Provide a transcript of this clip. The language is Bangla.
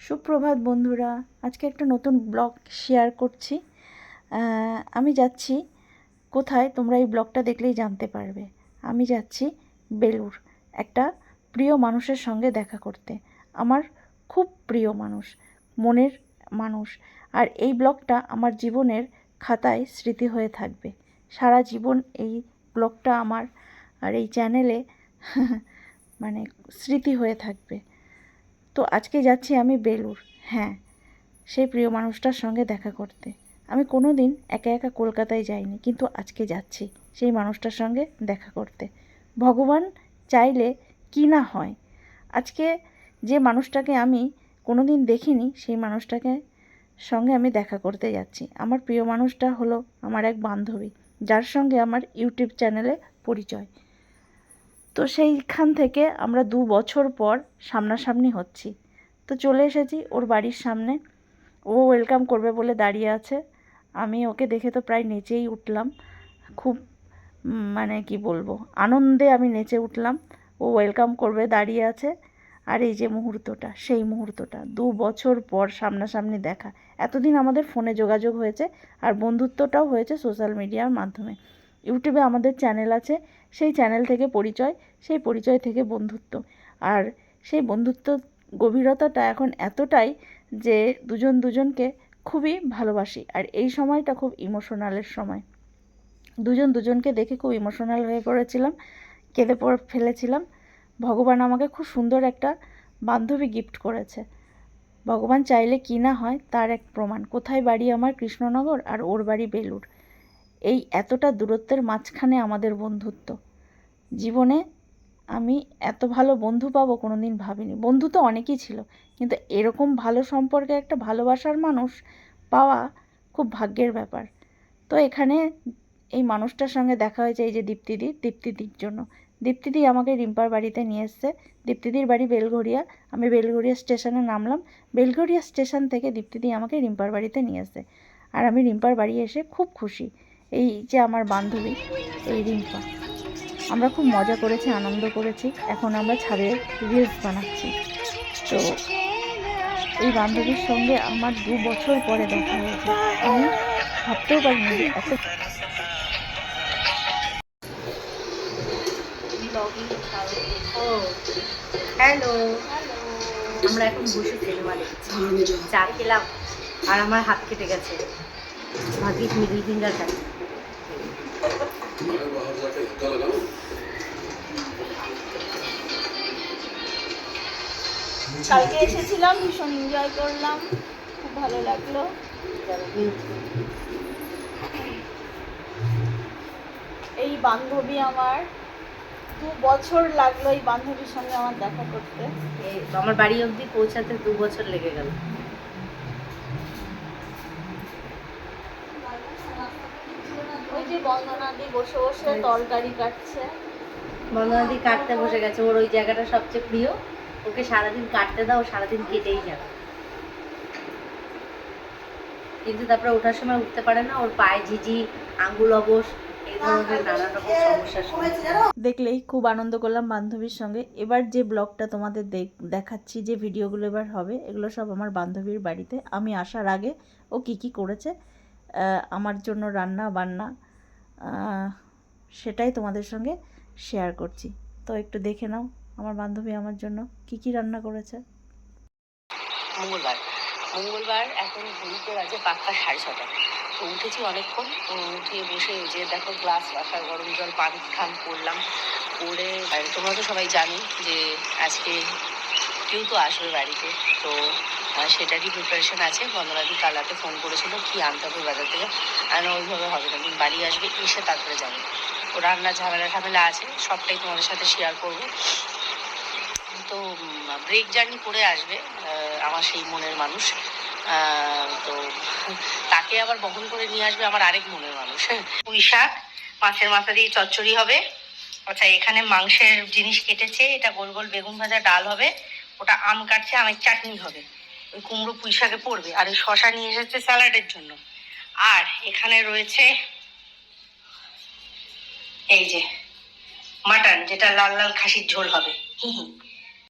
সুপ্রভাত বন্ধুরা, আজকে একটা নতুন ব্লগ শেয়ার করছি। আমি যাচ্ছি, কোথায় তোমরা এই ব্লগটা দেখলেই জানতে পারবে। আমি যাচ্ছি বেলুর একটা প্রিয় মানুষের সঙ্গে দেখা করতে। আমার খুব প্রিয় মানুষ, মনের মানুষ। আর এই ব্লগটা আমার জীবনের খাতায় স্মৃতি হয়ে থাকবে। সারা জীবন এই ব্লগটা আমার আর এই চ্যানেলে মানে স্মৃতি হয়ে থাকবে। তো আজকে যাচ্ছি আমি বেলুর হ্যাঁ সেই প্রিয় মানুষটার সঙ্গে দেখা করতে। আমি কোনো দিন একা একা কলকাতায় যাইনি, কিন্তু আজকে যাচ্ছি সেই মানুষটার সঙ্গে দেখা করতে। ভগবান চাইলে কি না হয়। আজকে যে মানুষটাকে আমি কোনো দিন দেখিনি, সেই মানুষটাকে সঙ্গে আমি দেখা করতে যাচ্ছি। আমার প্রিয় মানুষটা হলো আমার এক বান্ধবী, যার সঙ্গে আমার ইউটিউব চ্যানেলে পরিচয়। তো সেইখান থেকে আমরা দু বছর পর সামনাসামনি হচ্ছি। তো চলে এসেছি ওর বাড়ির সামনে। ও ওয়েলকাম করবে বলে দাঁড়িয়ে আছে। আমি ওকে দেখে তো প্রায় নেচেই উঠলাম। খুব মানে কি বলব, আনন্দে আমি নেচে উঠলাম। ও ওয়েলকাম করবে দাঁড়িয়ে আছে। আর এই যে মুহূর্তটা, সেই মুহূর্তটা, দু বছর পর সামনাসামনি দেখা। এতদিন আমাদের ফোনে যোগাযোগ হয়েছে আর বন্ধুত্বটাও হয়েছে সোশ্যাল মিডিয়ার মাধ্যমে। ইউটিউবে আমাদের চ্যানেল আছে, সেই চ্যানেল থেকে পরিচয়, সেই পরিচয় থেকে বন্ধুত্ব। আর সেই বন্ধুত্ব গভীরতাটা এখন এতটাই যে দুজন দুজনকে খুবই ভালোবাসি। আর এই সময়টা খুব ইমোশনালের সময়। দুজন দুজনকে দেখে খুব ইমোশনাল হয়ে পড়েছিলাম, কেঁদে পড়ে, ফেলেছিলাম। ভগবান আমাকে খুব সুন্দর একটা বান্ধবী গিফট করেছে। ভগবান চাইলে কি না হয় তার এক প্রমাণ। কোথায় বাড়ি আমার কৃষ্ণনগর আর ওর বাড়ি বেলুর এই এতটা দূরত্বের মাঝখানে আমাদের বন্ধুত্ব। জীবনে আমি এত ভালো বন্ধু পাবো কোনো দিন ভাবিনি। বন্ধু তো অনেকই ছিল, কিন্তু এরকম ভালো সম্পর্কে একটা ভালোবাসার মানুষ পাওয়া খুব ভাগ্যের ব্যাপার। তো এখানে এই মানুষটার সঙ্গে দেখা হয়েছে এই যে দীপ্তিদি, দীপ্তিদির জন্য। দীপ্তিদি আমাকে রিম্পার বাড়িতে নিয়ে এসছে। দীপ্তিদির বাড়ি বেলঘরিয়া আমি বেলঘরিয়া স্টেশনে নামলাম। বেলঘরিয়া স্টেশন থেকে দীপ্তিদি আমাকে রিম্পার বাড়িতে নিয়ে এসছে। আর আমি রিম্পার বাড়ি এসে খুব খুশি। এই যে আমার বান্ধবী, এই রিম্পা। আমরা খুব মজা করেছি, আনন্দ করেছি। এখন আমরা ছাদে রিলস বানাচ্ছি। তো এই বান্ধবীর সঙ্গে আমার দু বছর পরে দেখা হয়েছে। আমি ভাবতেও পারিনি এত হ্যালো আমরা এখন বসে সিনেমা দেখছি। চা খেলাম, আর আমার হাত কেটে গেছে। ভাগ্যিস মিডিল ফিঙ্গার কাটে কালকে এসেছিলাম, ভীষণ এনজয় করলাম, খুব ভালো লাগল। এই বান্ধবী আমার, দু বছর লাগল এই বান্ধবীর সঙ্গে আমার দেখা করতে। আমার বাড়ি অবধি পৌঁছাতে দু বছর লেগে গেল। বন্দনাদি বসে বসে তরকারি কাটছে। বন্দনাদি কাটতে বসে গেছে ওর ওই জায়গাটা সবচেয়ে প্রিয়। ওকে সারাদিন কাটতে দাও ও সারাদিন কেটেই যাবে। কিন্তু তারপরে ওঠার সময় উঠতে পারে না ওর পায়ে ঝিঝি আঙ্গুল অবশ দেখলেই খুব আনন্দ করলাম বান্ধবীর সঙ্গে। এবার যে ব্লগটা তোমাদের দেখ- দেখাচ্ছি যে ভিডিওগুলো এবার হবে এগুলো সব আমার বান্ধবীর বাড়িতে। আমি আসার আগে ও কি কি করেছে আহ, আমার জন্য রান্না বান্না সেটাই তোমাদের সঙ্গে শেয়ার করছি। তো একটু দেখে নাও আমার বান্ধবী আমার জন্য কি কি রান্না করেছে। মঙ্গলবার। মঙ্গলবার এখন ঘড়িতে বাজে পাক্কা সাড়ে ছটা তো উঠেছি অনেকক্ষণ উঠে বসে যে দেখো গ্লাস রাখা গরম জল, পান খান করলাম। করে তোমরা তো সবাই জানো যে আজকে কেউ তো আসবে বাড়িতে। তো সেটারই প্রিপারেশন আছে? বন্দনাদি কালাতে ফোন করেছিল কি আনতে হবে বাজার থেকে। আর ওইভাবে হবে না। তুমি বাড়ি আসবে, এসে তারপরে যাবে। তো রান্না ঝামেলা ঝামেলা আছে, সবটাই তোমাদের সাথে শেয়ার করব। তো ব্রেক জার্নি করে আসবে আমার সেই মনের মানুষ। তো, তাকে আবার বহন করে নিয়ে আসবে আমার আরেক মনের মানুষ। পুঁই শাক, মাছের মাথা দিয়ে চচ্চড়ি হবে। আচ্ছা এখানে মাংসের জিনিস কেটেছে, এটা গোল গোল বেগুন ভাজা ডাল হবে। ওটা আম কাটছে, আমের চাটনি হবে। ওই কুমড়ো পুঁই শাকে পড়বে। আর ওই শশা নিয়ে এসেছে স্যালাডের জন্য। আর এখানে রয়েছে এই যে, মাটন, যেটা লাল লাল খাসির ঝোল হবে। হুম হি